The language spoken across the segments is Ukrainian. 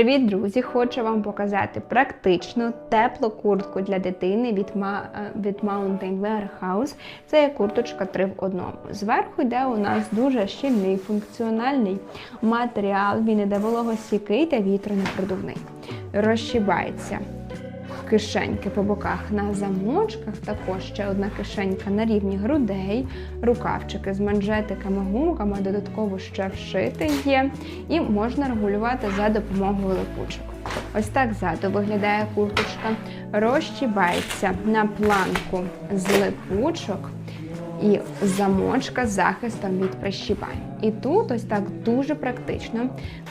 Привіт, друзі! Хочу вам показати практичну теплу куртку для дитини від, е, від Mountain Warehouse. Це є курточка 3 в одному. Зверху йде у нас дуже щільний функціональний матеріал. Він іде вологостійкий та вітронепродувний. Розшибається кишеньки по боках на замочках, також ще одна кишенька на рівні грудей, рукавчики з манжетиками, гумками, додатково ще вшити є, і можна регулювати за допомогою липучок. Ось так ззаду виглядає курточка, розчібається на планку з липучок і замочка з захистом від прищіпань. І тут ось так дуже практично.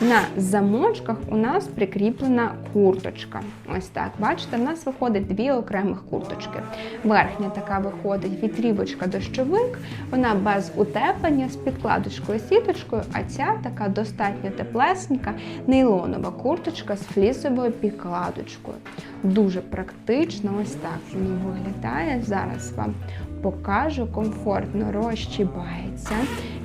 На замочках у нас прикріплена курточка. Ось так, бачите, в нас виходить дві окремих курточки. Верхня така виходить вітрівочка дощовик, вона без утеплення з підкладочкою сіточкою, а ця така достатньо теплесенька нейлонова курточка з флісовою підкладочкою. Дуже практично, ось так воно виглядає. Зараз вам покажу, комфортно розчібається.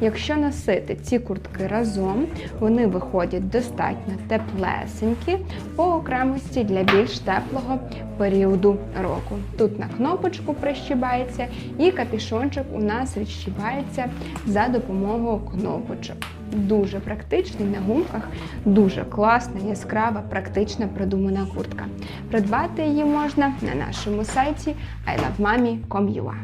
Якщо носити ці куртки разом, вони виходять достатньо теплесенькі по окремості для більш теплого періоду року. Тут на кнопочку прищібається, і капішончик у нас відщібається за допомогою кнопочок. Дуже практичний на гумках, дуже класна, яскрава, практична продумана куртка. Придбати її можна на нашому сайті ilovemami.com.ua